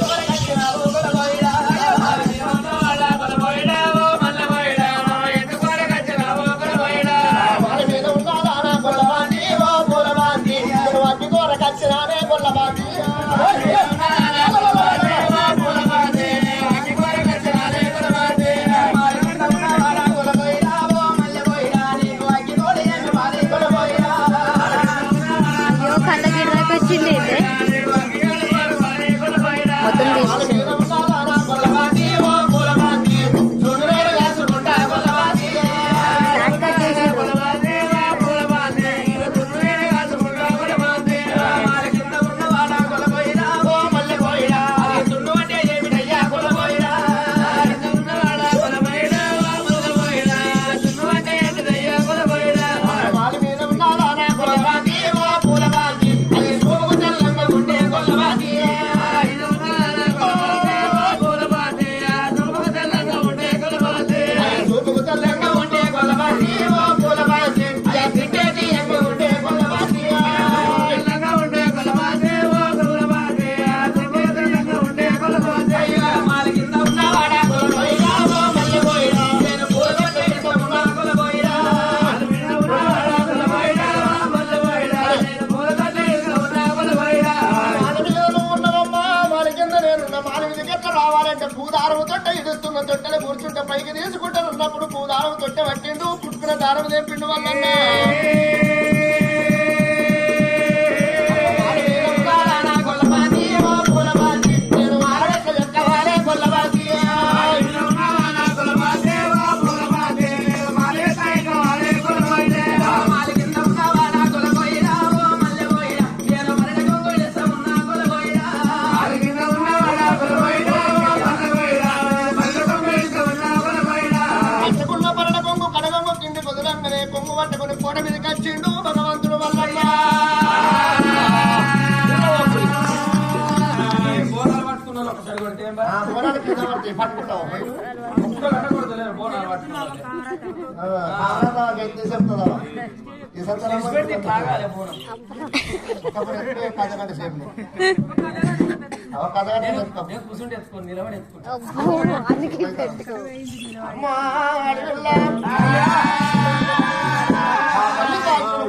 వారి ఉన్నప్పుడు పూదారము తొట్టె పట్టిండు పుట్టుకున్న దారం తెప్పిండు వల్ల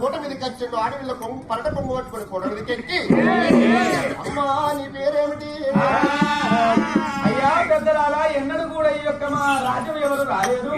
కోట మీదకి వచ్చిండు అడవిలో కొంగు పరట కొంగు పట్టుకొని కోట మీదకి ఎక్కి అమ్మా నీ పేరేమిటి? అయ్యా పెద్దలాలా ఎన్నడూ కూడా ఈ యొక్క మా రాజ్యం ఎవరు రాలేదు.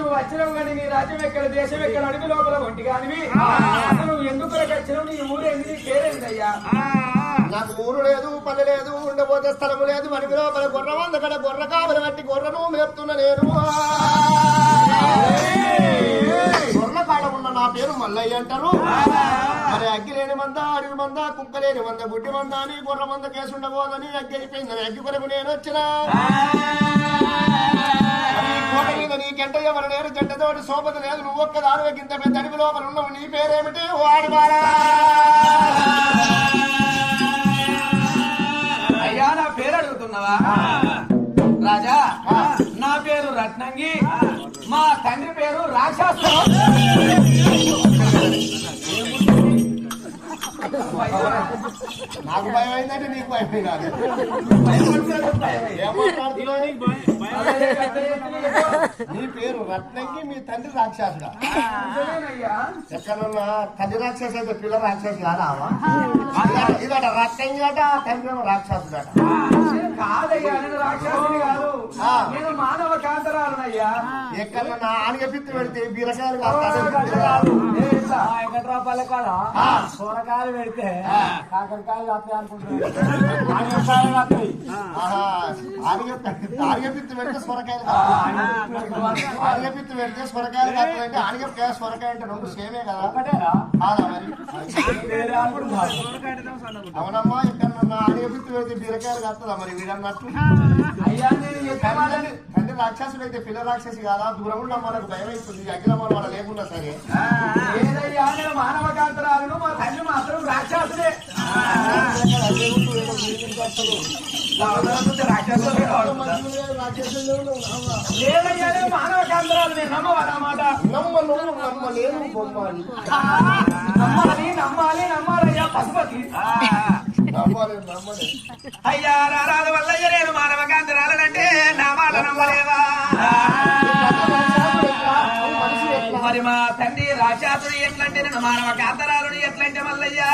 నువ్వు వచ్చినావు కానీ నీ రాజ్యం ఎక్కడ దేశం ఎక్కడ అడవి లోపల ఒంటి కానివి. నువ్వు ఎందుకు వచ్చినావు? నీ ఊరేంది నీ పేరేంటి అయ్యా నాకు ఊరు లేదు పల్లె లేదు ఉండబోతే స్థలము లేదు. మనకి లోపల గొర్ర వంద కడ గొర్ర కావలి బట్టి గొర్రెను మేపుతున్న నేను. గొర్రెల కాడ ఉన్న నా పేరు మల్లయ్య అంటారు. మరి అగ్గి లేని మంద అడవి మంద కుక్క లేని మంద గుడ్డి మంద అని గొర్ర మంద కేసు ఉండబోదని అగ్గి అయిపోయిందని అగ్గి కొరకు నేను వచ్చిన. కోట మీద నీకెంట ఎవరు లేరు? జంటతోటి సోపత లేదు. నువ్వు ఒక్క దాని కింద పెద్ద అడవి లోపల ఉన్నావు. నీ పేరేమిటి? వాడివాడా అయ్యా నా పేరు అడుగుతున్నావా? రాజా నా పేరు రత్నంగి. మా తండ్రి పేరు రాక్షసం నాకు భయం అయిందంటే నీకు భయం మాట్లాడుతున్నావు? నీ పేరు రత్నంకి మీ తండ్రి రాక్షసుడా? ఎక్కడన్నా? తండ్రి రాక్షసు అయితే పిల్ల రాక్షసు? కాదావా ఇదట- రత్నంగి తండ్రి రాక్షసుడట. కాదయ్యా నేను రాక్షసుని కాదు ఆ. నేను మానవ కాంతరాలనయ్యా ఆనగపిత్తి పెడితే బీరకాయలు కాడ. సొరకాయలు పెడితే. కాకరకాయలు వస్తాయి అనుకుంటున్నాను ఆనగపిత్తి పెడితే సొరకాయలు. ఆనగపిత్తి పెడితే సొరకాయలు కావాలంటే ఆనగ సొరకాయ అంటే రెండు సేమే కదా ఒకటేనా అవునమ్మా ఇక్కడ ఆనగపిత్తి పెడితే బీరకాయలు కాస్తుందా మరి అయ్యా తండ్రి తండ్రి రాక్షసుడు అయితే పిల్ల రాక్షసి కాదా? దూరం ఉన్న మనకు భయం అవుతుంది అఖిల మన వాళ్ళ లేకుండా సరే. ఏదయ్యా నేను మానవ కాంతరాలను మా తండ్రి మాత్రం రాక్షసుడే. రాక్షసుడే లేదయ్యా నేను మానవ కాంతరాలు నేను నమ్మవాలన్నమాట నమ్మలేను బొమ్మని నమ్మాలి నమ్మాలి నమ్మాలయ్యా పశుపతి. అయ్యా రారాదు వల్లయ్య నేను మానవ కాంతరాలనంటే నా మాట నమ్మలేవా మరి మా తండ్రి రాక్షసుడు ఎట్లంటే నేను మానవ కాంతరాలుడు ఎట్లంటే మల్లయ్యా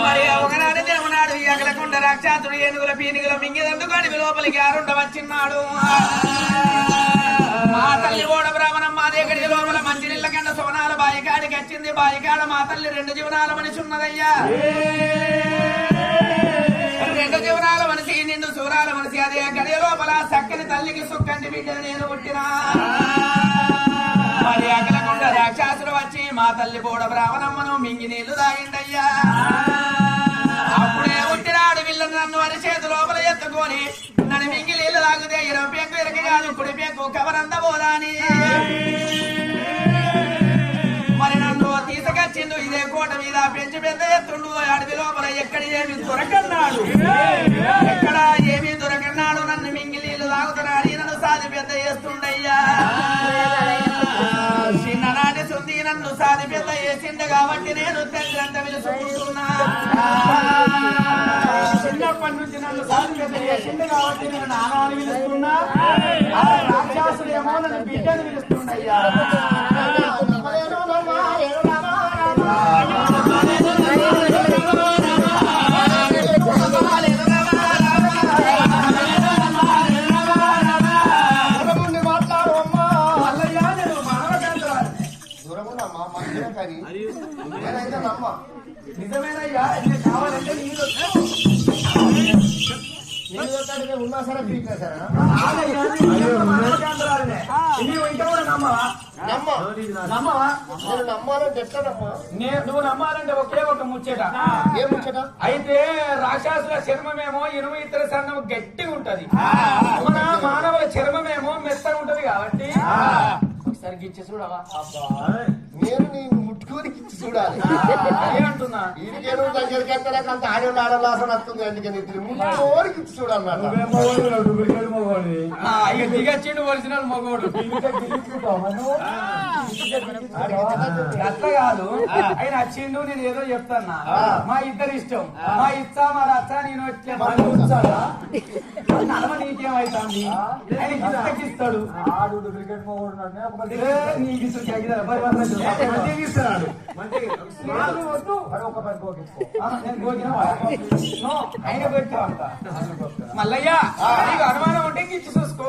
మరి ఒకనాడు దేవునాడు ఎగలకుండా రాక్షసుడు ఏనుగుల పీనుగుల మింగిదందుకు అడవి లోపలికి ఆరుండ వచ్చిన్నాడు మా తల్లి ఓడ బ్రాహ్మణం మా దగ్గరికి లోపల మంచి నీళ్ళ కన్నా సోనా బాయికాడికి వచ్చింది బాయికాడ మా తల్లి రెండు జీవనాల మనిషి ఉన్నదయ్యా రెండు జీవనాల మనిషి నిన్ను సూరాల మనిషి అదే గడి లోపల చక్కని తల్లికి సుక్కంటి బిడ్డను నేను పుట్టినా. మరి అకలకుండా రాక్షసుడు వచ్చి మా తల్లి బోడ బ్రాహ్మణమ్మను మింగి నీళ్ళు తాగిండయ్యా అప్పుడే పుట్టినాడు వీళ్ళు నన్ను అని చేతి లోపల ఎత్తుకొని నన్ను మింగి నీళ్ళు తాగితే ఇరవై పెంకు ఇరక కుడి పెంకు కవరంద పోదాని ఏమి దొరకన్నాడు? ఎక్కడ ఏమి దొరకన్నాడు? నన్ను మింగిలీలు నీళ్ళు తాగుతున్నాడు నన్ను సాది పెద్ద చేస్తుండయ్యా. చిన్ననాటి సుంది నన్ను సాధి పెద్ద చేసిండు కాబట్టి నేను తండ్రి అంత పిలుచుకుంటున్నా చిన్నప్పటి నుంచి నన్ను సాధి పెద్ద చేసిండు కాబట్టి నేను నానాన్ని పిలుస్తున్నా ఆ రాక్షసుడు ఏమో నన్ను బిడ్డను పిలుస్తుండయ్యా ఎట్లా నమ్మా నే- నువ్వు నమ్మాలంటే ఒకే ఒక ముచ్చట ఏ ముచ్చట అయితే రాక్షసుల చర్మమేమో ఇనుము ఇతర సన్నం గట్టిగా ఉంటది మన మానవుల చర్మమేమో మెత్తగా ఉంటది కాబట్టి ఒకసారి గిచ్చేసి చూడవా నేను నేను ముట్టుకొని చూడాలి. దగ్గరికి నాకు అంత ఆడవాళ్ళు వస్తుంది అందుకని ఇద్దరు ముట్టుకోరికి ఇచ్చి చూడాలన్నమాట. ఆ, ఇక దిగచ్చిండు ఒరిజినల్ మగోడు అట్లా కాదు ఆయన వచ్చిండు నేను ఏదో చెప్తాన్నా. మా ఇద్దరు ఇష్టం మా ఇచ్చా మా రచ్చ నేను వచ్చే నడమ నీకేమైతుంది? ఆయన నీకు ఇస్తున్నాడు. మల్లయ్య అనుమానం ఉంటే ఇచ్చి చూసుకో.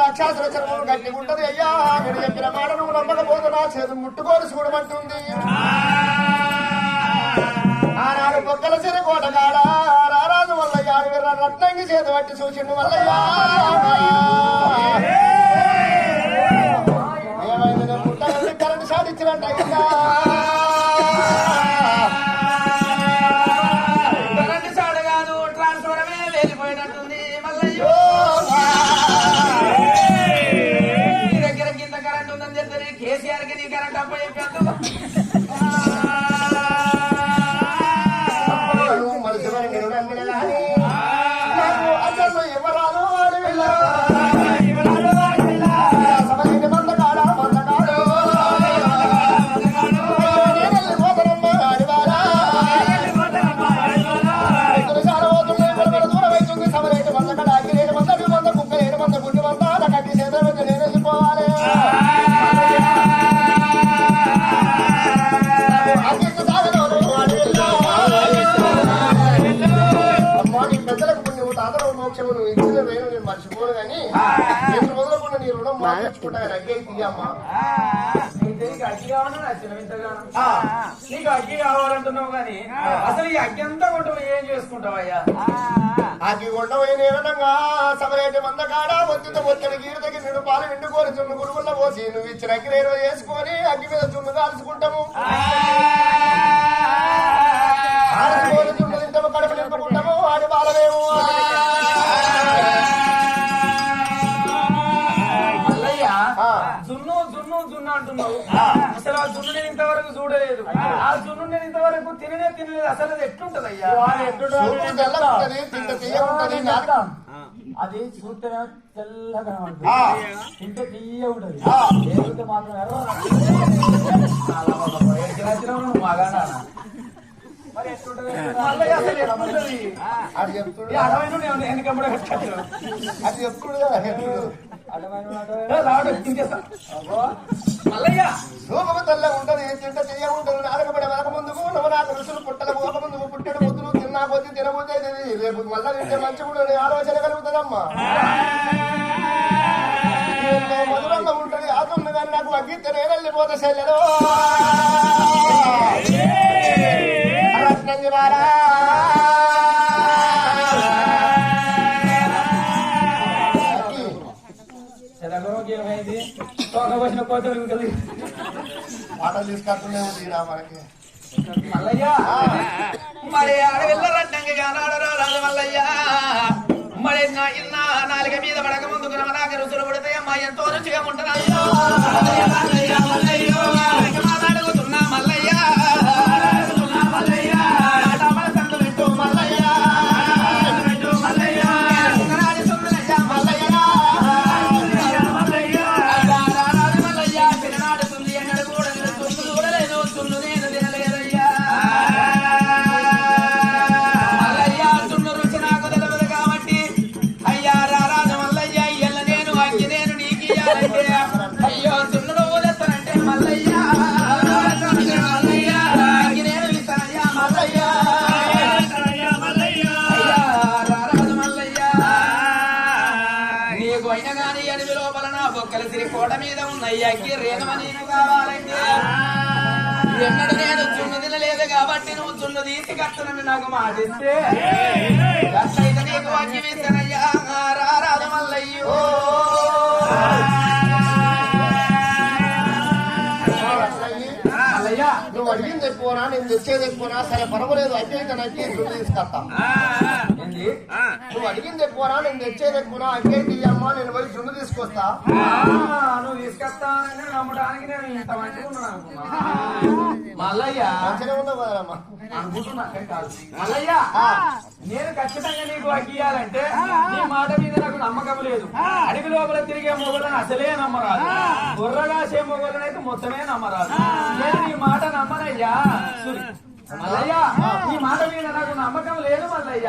రాక్షసుల చర్మం గట్టిగా ఉంటది అయ్యా. నేను చెప్పిన మాట నువ్వు నమ్మకపోతే నా చేతులు ముట్టుకోని చూడమంటుంది ఆనాడు బొక్కల చెరి కోట కాడ రారాజు వల్లయ్య ఆడవిర్ర రత్నంగి చేతి పట్టి చూసిండు వల్లయ్యా. ఏమైంది? కరెంట్ షాట్ ఇచ్చినట్టు మోక్షము నువ్వు ఇచ్చిన వేరు నేను మర్చిపోను కానీ నేను మొదలకుండా నీ రుణం మార్చుకుంటా అగ్గి తీయమ్మా అయితే నీకు అగ్గి కావాలని నీకు అగ్గి కావాలంటున్నావు కానీ అసలు ఈ అగ్గి అంతా కొంటావు ఏం చేసుకుంటావయ్యా అగ్గి కొండపోయిన ఏమనగా సమరేటి మంద కాడ ఒత్తితో ఒత్తిడి గీరు దగ్గర నిన్ను పాలు నిండుకొని చున్ను గురుగుల్లో పోసి నువ్వు ఇచ్చిన అగ్గి రేరు చేసుకొని అగ్గి మీద చున్ను కాల్చుకుంటాము. ఆ. కోరుతున్నది ఇంతము కడుపు నింపుకుంటాము వాడి బాలమేమో అసలు ఆ జున్ను నేను ఇంతవరకు చూడలేదు. ఆ జున్ను నేను ఇంతవరకు తిననే తినలేదు. అసలు అది ఉంటది నాలుక అది చూస్తేనే తెల్లగా ఉంటుంది. ఆ. తింటే తీయ ఉంటది. ఆ. లేకపోతే మాత్రం మగానా? మరి ఎట్లుంటది? మల్లయ్య అసలు ఎట్లుంటది? అది చెప్తుడు ఈ అడవైన మల్లయ్య! సూపము తెల్లగా ఉంటది తింటే తీయ ఉంటది నాలుకబడి వెనక ముందుకు నవనాక రుసులు పుట్టలు పోక ముందుకు పుట్టడు ముద్దులు తిన్నా కొద్ది తినబోతే రేపు మళ్ళా తింటే మంచి కూడా ఆలోచన కలుగుతుందమ్మా. మధురంగా ఉంటది. ఆతుంది కానీ నాకు అగ్గితే నేను వెళ్ళిపోతే సెల్లెలో రత్నంగి వారా పాటలు తీసుకొస్తూనే ఉంది మనకి. మల్లయ్య! మరి ఆడవిల్లరంటే రాదు మల్లయ్య? మరి నా ఇన్న నాలుగ మీద పడక ముందుకు నాకు రుచులు పడితే అమ్మా ఎంతో రుచిగా ఉంటుంది అగ్గి రేణుమ నేను కావాలంటే. ఎన్నడు నేను చున్ను తినలేదు కాబట్టి నువ్వు చున్ను తీసి కట్టనని నాకు మాటిస్తే అట్లయితే నీకు అగ్గి వేస్తానయ్యా రారాదు మల్లయ్యో. మల్లయ్య నువ్వు అడిగింది ఎక్కువనా? నేను తెచ్చేది ఎక్కువనా? సరే పర్వాలేదు. అయితే నాకు తీసుకొస్తా ఏంది నువ్వు అడిగింది ఎక్కువనా నేను తెచ్చేది ఎక్కువనా అయితే అమ్మా నేను పోయి జున్ను తీసుకొస్తా. ఆ, నువ్వు తీసుకొస్తానని నమ్మడానికి నేను ఇంత మల్లయ్య. మంచిగా కదమ్మా అనుకుంటున్నా మల్లయ్య ఆ. నేను ఖచ్చితంగా నీకు అగ్గియాలంటే నీ మాట మీద నాకు నమ్మకం లేదు. అడవి లోపల తిరిగే మొగలను అసలే నమ్మరాదు. బుర్రగాసే మొగలను అయితే మొత్తమే నమ్మరాదు. నేను నీ మాట నమ్మనయ్యా. మల్లయ్య నీ మాట మీద నాకు నమ్మకం లేదు మల్లయ్య.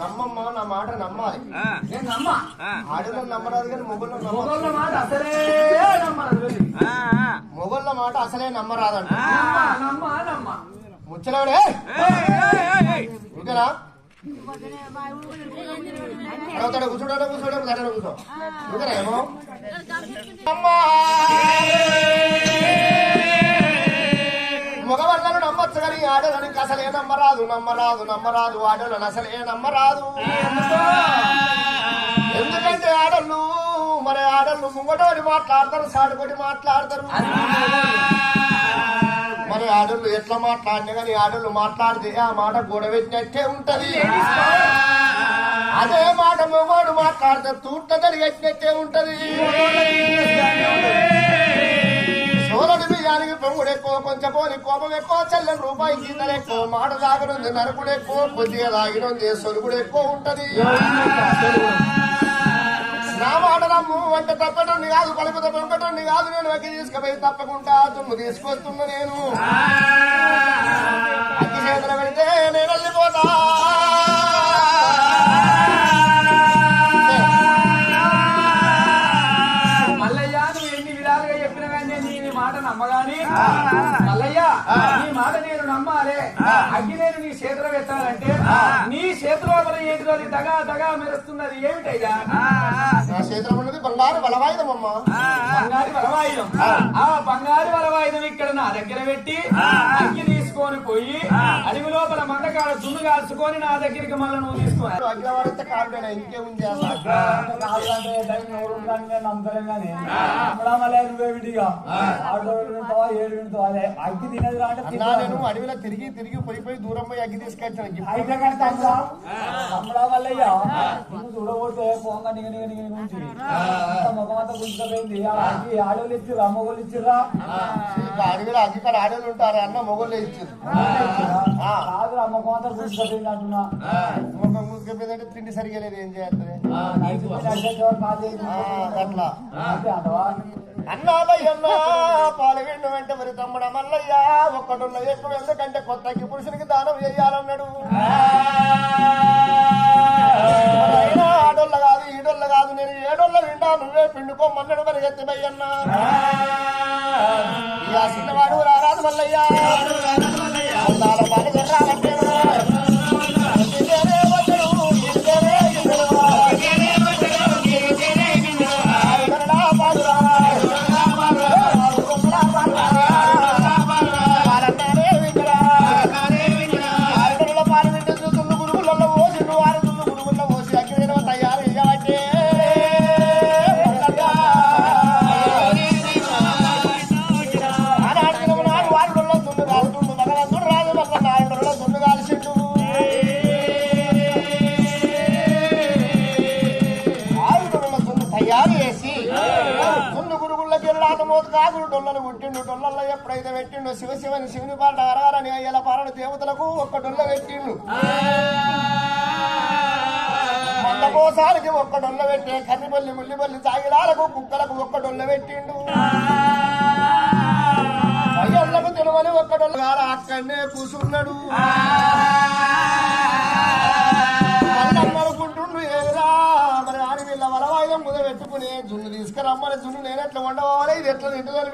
నమ్మమ్మ నా మాట నమ్మాలి. నేను నమ్మ. ఆడలను నమ్మరాదు కానీ మొగుళ్ళు నమ్మ మొగల మాట అసలే నమ్మరాదు మొగుళ్ళ మాట అసలే నమ్మరాదంట. నమ్మ నమ్మ నమ్మ. ముచ్చలవాడే ఇంకనా అడవుతాడు కూర్చోడా కూర్చోడా కూర్చో. ఇంకనా ఏమో? అమ్మా నమ్మచ్చు కానీ ఆడలని అసలే నమ్మరాదు నమ్మరాదు నమ్మరాదు. ఆడలను అసలే నమ్మరాదు. ఎందుకంటే ఆడళ్ళు మరి ఆడళ్ళు ముంగటోటి మాట్లాడతారు సాడుకోటి మాట్లాడతారు. మరి ఆడళ్ళు ఎట్లా మాట్లాడినా కానీ ఆడళ్ళు మాట్లాడితే ఆ మాట గొడవెట్టినట్టే ఉంటది. అదే మాట మొగోడు మాట్లాడితే తూట్ల జరిగేట్నట్టే ఉంటది. సోలడి బియ్యానికి పొంగుడు ఎక్కువ కొంచెం పోని కోపం ఎక్కువ చెల్లెని రూపాయి కిందలు ఎక్కువ మాట తాగనుంది నరుకుడు ఎక్కువ కొద్దిగా తాగినుంది సొలుగుడు ఎక్కువ ఉంటది. నా మాట రమ్ము వంట తప్పటండి కాదు కలుపుత పెంకటండి కాదు నేను వెక్కి తీసుకుపోయి తప్పకుండా తుమ్ము తీసుకొస్తున్నా నేను. అగ్గి చేతులు పెడితే నేను వెళ్ళిపోతా. అది దగా దగా మెరుస్తున్నది ఏమిటయ్యా? నా చేతిలో ఉన్నది బంగారు బలవాయుధం అమ్మ. బంగారు వరవాయుధం ఆ. బంగారు వరవాయుధం ఇక్కడ నా దగ్గర పెట్టి అగ్గి తీసుకొని పోయి అడవి లోపల మందకాడ దున్ను కాల్చుకొని నా దగ్గరికి మళ్ళీ నువ్వు తీసుకో అగ్రవారితే కాళ్ళు ఇంకేముంది నమ్మకం కానీ. నువ్వే విడిగా. ఆటో వింటావా ఏడు వింటావా అగ్గి తినేది నేను. అడవిలో తిరిగి తిరిగి పోయి పోయి దూరం పోయి అగ్గి తీసుకొచ్చాను ఇప్పుడు అయితే కానీ తమ్ముడా, నమ్మడం వల్లయ్యా నువ్వు చూడబోతే పోంగా నిగ నిగ నిగ నిగ ఉంటుంది అంత ముఖం అంతా గుంజుకపోయింది. ఆ అగ్గి ఆడోళ్ళు ఇచ్చిర్రా మొగోళ్ళు ఇచ్చిర్రా? ఇంకా అడవిలో అగ్గి కాడ ఆడవాళ్ళు ఉంటారు అన్న మొగోళ్ళు కాదు ముఖం అంతా గుంజుకపోయింది అంటున్నా. ముసుకపోయిందంటే తిండి సరిగా లేదు ఏం ఇది. అట్లా. అన్నాలయ్యన్న పాలవిండు వెంట మరి తమ్ముడు మల్లయ్య ఒక్కడున్న ఎక్కువ ఎందుకంటే కొత్తకి పురుషునికి దానం చేయాలన్నాడు. నేను ఏడోళ్ళ వింటా నువ్వే పిండుకోమన్నాడు మరి ఎత్తిమయ్యన్న. ఇక చిన్నవాడు రారాదు మల్లయ్య. పాలు జర్రాలంటేనా? దున్ను గురుగుళ్ళకి డొల్లలు పుట్టిండు. డొల్లల్లో ఎప్పుడైతే పెట్టిండు శివ శివని శివుని పాట అరగారని అయ్యల పాలన దేవతలకు ఒక్క డొల్ల పెట్టిండు. కోసాలకి ఒక్క డొల్ల పెట్టే కన్నిపల్లి ముల్లిపల్లి సాగిలాలకు కుక్కలకు ఒక్క డొల్ల పెట్టిండు. అయ్యళ్ళకు తినమని ఒక్క డొల్ల అక్కడనే కూసున్నాడు. పెట్టుకుని జున్ను తీసుకురమ్మని జున్ను నేను ఎట్లా వండవాలి ఇది ఎట్లా తింటుందని